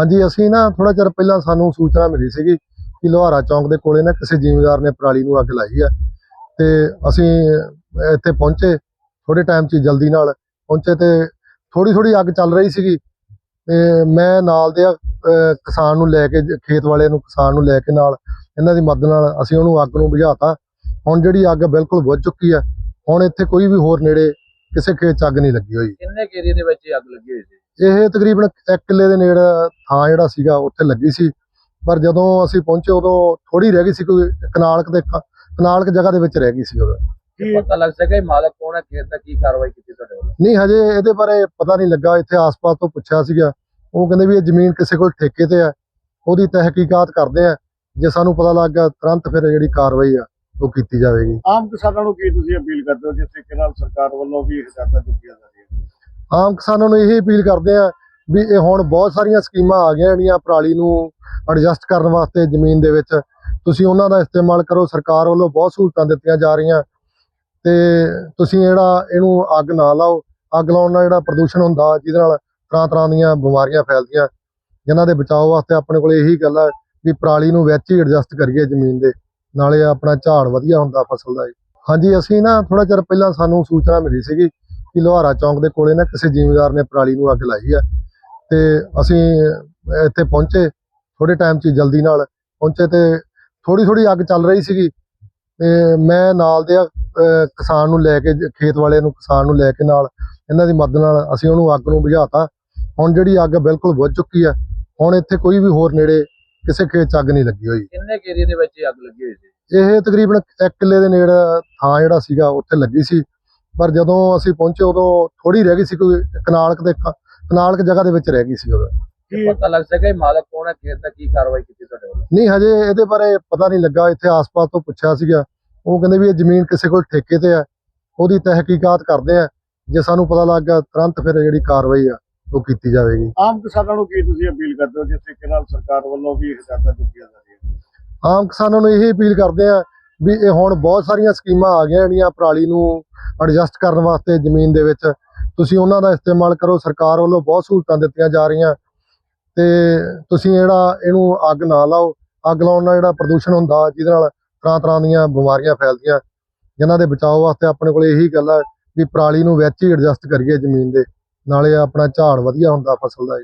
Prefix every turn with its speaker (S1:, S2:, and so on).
S1: ਹਾਂਜੀ ਅਸੀਂ ਨਾ ਥੋੜਾ ਚਿਰ ਪਹਿਲਾਂ ਸਾਨੂੰ ਸੂਚਨਾ ਮਿਲੀ ਸੀਗੀ ਕਿ ਲੋਹਾਰਾ ਚੌਂਕ ਦੇ ਕੋਲੇ ਨਾ ਕਿਸੇ ਜ਼ਿਮੀਂਦਾਰ ਨੇ ਪਰਾਲੀ ਨੂੰ ਅੱਗ ਲਾਈ ਆ ਤੇ ਅਸੀਂ ਇੱਥੇ ਪਹੁੰਚੇ ਥੋੜੇ ਟਾਈਮ 'ਚ ਜਲਦੀ ਨਾਲ ਪਹੁੰਚੇ ਤੇ ਥੋੜੀ ਥੋੜੀ ਅੱਗ ਚੱਲ ਰਹੀ ਸੀਗੀ ਤੇ ਮੈਂ ਨਾਲ ਦੇ ਅਹ, ਕਿਸਾਨ ਨੂੰ ਲੈ ਕੇ ਖੇਤ ਵਾਲੇ ਨੂੰ ਕਿਸਾਨ ਨੂੰ ਲੈ ਕੇ ਨਾਲ ਇਹਨਾਂ ਦੀ ਮਦਦ ਨਾਲ ਅਸੀਂ ਉਹਨੂੰ ਅੱਗ ਨੂੰ ਬੁਝਾਤਾ। ਹੁਣ ਜਿਹੜੀ ਅੱਗ ਬਿਲਕੁਲ ਬੁਝ ਚੁੱਕੀ ਆ ਹੁਣ ਇੱਥੇ ਕੋਈ ਵੀ ਹੋਰ ਨੇੜੇ ਕਿਸੇ ਖੇਤ 'ਚ ਅੱਗ ਨਹੀਂ ਲੱਗੀ ਹੋਈ।
S2: ਕਿੰਨੇ ਏਰੀਏ ਦੇ ਵਿੱਚ ਅੱਗ ਲੱਗੀ ਹੋਈ ਸੀ?
S1: ਇਹ ਤਕਰੀਬਨ 1 ਕਿੱਲੇ ਦੇ ਨੇੜੇ ਥਾਂ ਜਿਹੜਾ ਸੀਗਾ ਉੱਥੇ ਲੱਗੀ ਸੀ। ਪਰ ਜਦੋਂ ਅਸੀਂ ਪਹੁੰਚੇ ਉਦੋਂ ਥੋੜੀ ਰਹਿ ਗਈ ਸੀ ਕੋਈ ਕਨਾਲਕ ਦੇ ਕਨਾਲਕ ਜਗ੍ਹਾ ਦੇ ਵਿੱਚ ਰਹਿ ਗਈ ਸੀ ਉਦੋਂ।
S2: ਪਤਾ ਲੱਗ ਸਕਿਆ ਇਹ ਮਾਲਕ ਕੌਣ ਹੈ ਖੇਤ ਦਾ ਕੀ ਕਾਰਵਾਈ ਕੀਤੀ ਤੁਹਾਡੇ ਵੱਲੋਂ?
S1: ਨਹੀਂ ਹਜੇ ਇਹਦੇ ਬਾਰੇ ਪਤਾ ਨਹੀਂ ਲੱਗਾ। ਇੱਥੇ ਆਸ-ਪਾਸ ਤੋਂ ਪੁੱਛਿਆ ਸੀਗਾ। ਉਹ ਕਹਿੰਦੇ ਵੀ ਇਹ ਜ਼ਮੀਨ ਕਿਸੇ ਕੋਲ ਠੇਕੇ ਤੇ ਹੈ ਉਹਦੀ ਤਹਿਕੀਕਾਤ ਕਰਦੇ ਆ। ਜੇ ਸਾਨੂੰ ਪਤਾ ਲੱਗ ਗਿਆ ਤੁਰੰਤ ਫਿਰ ਜਿਹੜੀ ਕਾਰਵਾਈ ਆ ਉਹ ਕੀਤੀ ਜਾਵੇਗੀ।
S3: ਆਮ ਕਿਸਾਨਾਂ ਨੂੰ ਕੀ ਤੁਸੀਂ ਅਪੀਲ ਕਰਦੇ ਹੋ ਜਿਸ ਤਰੀਕੇ ਨਾਲ ਸਰਕਾਰ ਵੱਲੋਂ ਵੀ ਹਦਾਇਤਾਂ ਦਿੱਤੀਆਂ
S1: ਆਮ ਕਿਸਾਨਾਂ ਨੂੰ ਇਹ ਅਪੀਲ ਕਰਦੇ ਆ ਵੀ ਇਹ ਹੁਣ ਬਹੁਤ ਸਾਰੀਆਂ ਸਕੀਮਾਂ ਆ ਗਈਆਂ ਜਿਹੜੀਆਂ ਪਰਾਲੀ ਨੂੰ ਐਡਜਸਟ ਕਰਨ ਵਾਸਤੇ ਜ਼ਮੀਨ ਦੇ ਵਿੱਚ। ਤੁਸੀਂ ਉਹਨਾਂ ਦਾ ਇਸਤੇਮਾਲ ਕਰੋ, ਸਰਕਾਰ ਵੱਲੋਂ ਬਹੁਤ ਸਹੂਲਤਾਂ ਦਿੱਤੀਆਂ ਜਾ ਰਹੀਆਂ। ਤੇ ਤੁਸੀਂ ਜਿਹੜਾ ਇਹਨੂੰ ਅੱਗ ਨਾ ਲਾਓ, ਅੱਗ ਲਾਉਣ ਨਾਲ ਜਿਹੜਾ ਪ੍ਰਦੂਸ਼ਣ ਹੁੰਦਾ, ਜਿਹਦੇ ਨਾਲ ਤਰ੍ਹਾਂ ਤਰ੍ਹਾਂ ਦੀਆਂ ਬਿਮਾਰੀਆਂ ਫੈਲਦੀਆਂ, ਜਿਨ੍ਹਾਂ ਦੇ ਬਚਾਅ ਵਾਸਤੇ ਆਪਣੇ ਕੋਲ ਇਹੀ ਗੱਲ ਆ ਵੀ ਪਰਾਲੀ ਨੂੰ ਵਿੱਚ ਹੀ ਐਡਜਸਟ ਕਰੀਏ ਜ਼ਮੀਨ ਦੇ, ਨਾਲੇ ਆਪਣਾ ਝਾੜ ਵਧੀਆ ਹੁੰਦਾ ਫਸਲ ਦਾ ਹਾਂਜੀ, ਅਸੀਂ ਨਾ ਥੋੜਾ ਚਿਰ ਪਹਿਲਾਂ ਸਾਨੂੰ ਸੂਚਨਾ ਮਿਲੀ ਸੀਗੀ ਕਿ ਲੋਹਾਰਾ ਚੌਂਕ ਦੇ ਕੋਲੇ ਨਾ ਕਿਸੇ ਜ਼ਿਮੀਂਦਾਰ ਨੇ ਪਰਾਲੀ ਨੂੰ ਅੱਗ ਲਾਈ ਆ ਤੇ ਅਸੀਂ ਇੱਥੇ ਪਹੁੰਚੇ ਥੋੜੇ ਟਾਈਮ 'ਚ ਜਲਦੀ ਨਾਲ ਪਹੁੰਚੇ ਤੇ ਥੋੜੀ ਥੋੜੀ ਅੱਗ ਚੱਲ ਰਹੀ ਸੀਗੀ ਤੇ ਮੈਂ ਨਾਲ ਦੇ ਕਿਸਾਨ ਨੂੰ ਲੈ ਕੇ ਖੇਤ ਵਾਲੇ ਨੂੰ ਕਿਸਾਨ ਨੂੰ ਲੈ ਕੇ ਨਾਲ ਇਹਨਾਂ ਦੀ ਮਦਦ ਨਾਲ ਅਸੀਂ ਉਹਨੂੰ ਅੱਗ ਨੂੰ ਬੁਝਾਤਾ। ਹੁਣ ਜਿਹੜੀ ਅੱਗ ਬਿਲਕੁਲ ਬੁਝ ਚੁੱਕੀ ਆ ਹੁਣ ਇੱਥੇ ਕੋਈ ਵੀ ਹੋਰ ਨੇੜੇ ਕਿਸੇ ਖੇਤ 'ਚ ਅੱਗ ਨਹੀਂ ਲੱਗੀ ਹੋਈ।
S2: ਕਿੰਨੇ ਏਰੀਏ ਦੇ ਵਿੱਚ ਅੱਗ ਲੱਗੀ ਹੋਈ ਸੀ?
S1: ਇਹ ਤਕਰੀਬਨ 1 ਕਿੱਲੇ ਦੇ ਨੇੜੇ ਥਾਂ ਜਿਹੜਾ ਸੀਗਾ ਉੱਥੇ ਲੱਗੀ ਸੀ। ਪਰ ਜਦੋਂ ਅਸੀਂ ਪਹੁੰਚੇ ਉਦੋਂ ਥੋੜੀ ਰਹਿ ਗਈ ਸੀ ਕੋਈ ਕਨਾਲਕ ਦੇ ਕਨਾਲਕ ਜਗ੍ਹਾ ਦੇ ਵਿੱਚ ਰਹਿ ਗਈ ਸੀ ਉਦੋਂ।
S2: ਪਤਾ ਲੱਗ ਸਕਿਆ ਮਾਲਕ ਕੌਣ ਹੈ ਖੇਤ ਦਾ ਕੀ ਕਾਰਵਾਈ ਕੀਤੀ ਤੁਹਾਡੇ ਵੱਲੋਂ?
S1: ਨਹੀਂ ਹਜੇ ਇਹਦੇ ਬਾਰੇ ਪਤਾ ਨਹੀਂ ਲੱਗਾ। ਇੱਥੇ ਆਸ-ਪਾਸ ਤੋਂ ਪੁੱਛਿਆ ਸੀਗਾ। ਉਹ ਕਹਿੰਦੇ ਵੀ ਇਹ ਜ਼ਮੀਨ ਕਿਸੇ ਕੋਲ ਠੇਕੇ ਤੇ ਹੈ। ਉਹਦੀ ਤਹਿਕੀਕਾਤ ਕਰਦੇ ਆ। ਜੇ ਸਾਨੂੰ ਪਤਾ ਲੱਗ ਗਿਆ ਤੁਰੰਤ ਫਿਰ ਜਿਹੜੀ ਕਾਰਵਾਈ ਆ ਉਹ ਕੀਤੀ ਜਾਵੇਗੀ।
S3: ਆਮ ਕਿਸਾਨਾਂ ਨੂੰ ਕੀ ਤੁਸੀਂ ਅਪੀਲ ਕਰਦੇ ਹੋ ਜਿਸ ਤਰੀਕੇ ਨਾਲ ਸਰਕਾਰ ਵੱਲੋਂ ਵੀ ਹਦਾਇਤਾਂ ਦਿੱਤੀਆਂ ਜਾ ਰਹੀਆਂ
S1: ਆਮ ਕਿਸਾਨਾਂ ਨੂੰ ਇਹ ਅਪੀਲ ਕਰਦੇ ਆ ਵੀ ਇਹ ਹੁਣ ਬਹੁਤ ਸਾਰੀਆਂ ਸਕੀਮਾਂ ਆ ਗਈਆਂ ਜਿਹੜੀਆਂ ਪਰਾਲੀ ਨੂੰ ਐਡਜਸਟ ਕਰਨ ਵਾਸਤੇ ਜ਼ਮੀਨ ਦੇ ਵਿੱਚ। ਤੁਸੀਂ ਉਹਨਾਂ ਦਾ ਇਸਤੇਮਾਲ ਕਰੋ, ਸਰਕਾਰ ਵੱਲੋਂ ਬਹੁਤ ਸਹੂਲਤਾਂ ਦਿੱਤੀਆਂ ਜਾ ਰਹੀਆਂ। ਤੇ ਤੁਸੀਂ ਜਿਹੜਾ ਇਹਨੂੰ ਅੱਗ ਨਾ ਲਾਓ, ਅੱਗ ਲਾਉਣ ਨਾਲ ਜਿਹੜਾ ਪ੍ਰਦੂਸ਼ਣ ਹੁੰਦਾ, ਜਿਹਦੇ ਨਾਲ ਤਰ੍ਹਾਂ ਤਰ੍ਹਾਂ ਦੀਆਂ ਬਿਮਾਰੀਆਂ ਫੈਲਦੀਆਂ, ਜਿਨ੍ਹਾਂ ਦੇ ਬਚਾਓ ਵਾਸਤੇ ਆਪਣੇ ਕੋਲ ਇਹੀ ਗੱਲ ਆ ਵੀ ਪਰਾਲੀ ਨੂੰ ਵਿੱਚ ਹੀ ਐਡਜਸਟ ਕਰੀਏ ਜ਼ਮੀਨ ਦੇ। ਨਾਲੇ ਆਪਣਾ ਝਾੜ ਵਧੀਆ ਹੁੰਦਾ ਫਸਲ ਦਾ